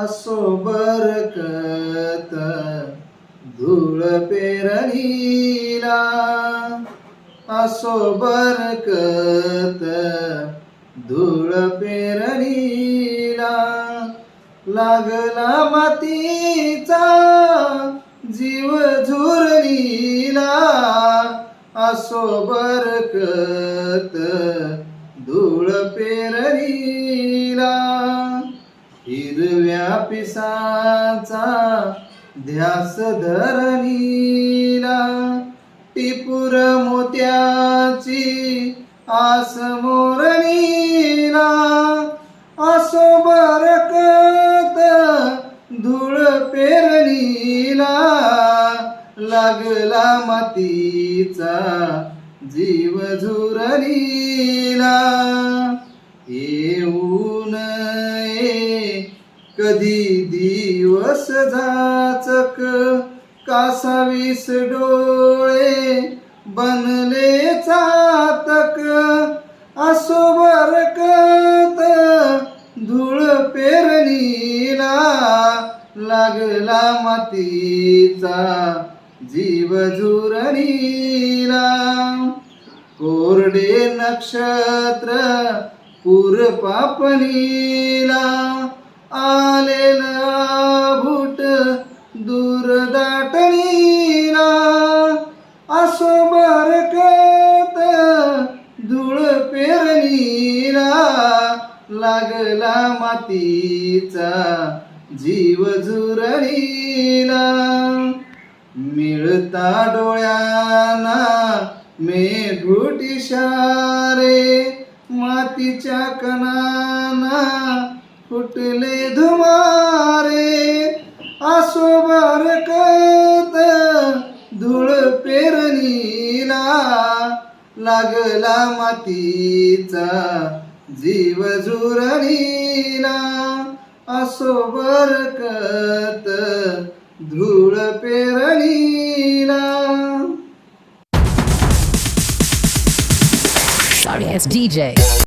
असो बरकत धूळ पेरणीला. असो बरकत धूळ पेरणीला. लागला मातीचा जीव झुरलीला. असो बरकत धूळ पेरणीला. पिसाचा ध्यास धरणीला टिपुर मोत्याची आस मोरणीला. असो बरकत धूळ पेरणीला लागला मातीचा जीव झुरणीला कधी दिवस जाचक कासावीस डोळे बनले चातक. असो बरकत धूळ पेरणीला लागला मातीचा जीव जुरणीला कोरडे नक्षत्र पूर पापणीला आ लागला मातीचा जीव झुरणीला मिळता डोळ्यांना मेघूट इशारे मातीच्या कणाना फुटले धुमारे. असो बरकत धूळ पेरणीला लागला मातीचा जीव झुरणीला असो बरकत धूळ पेरणीला DJ.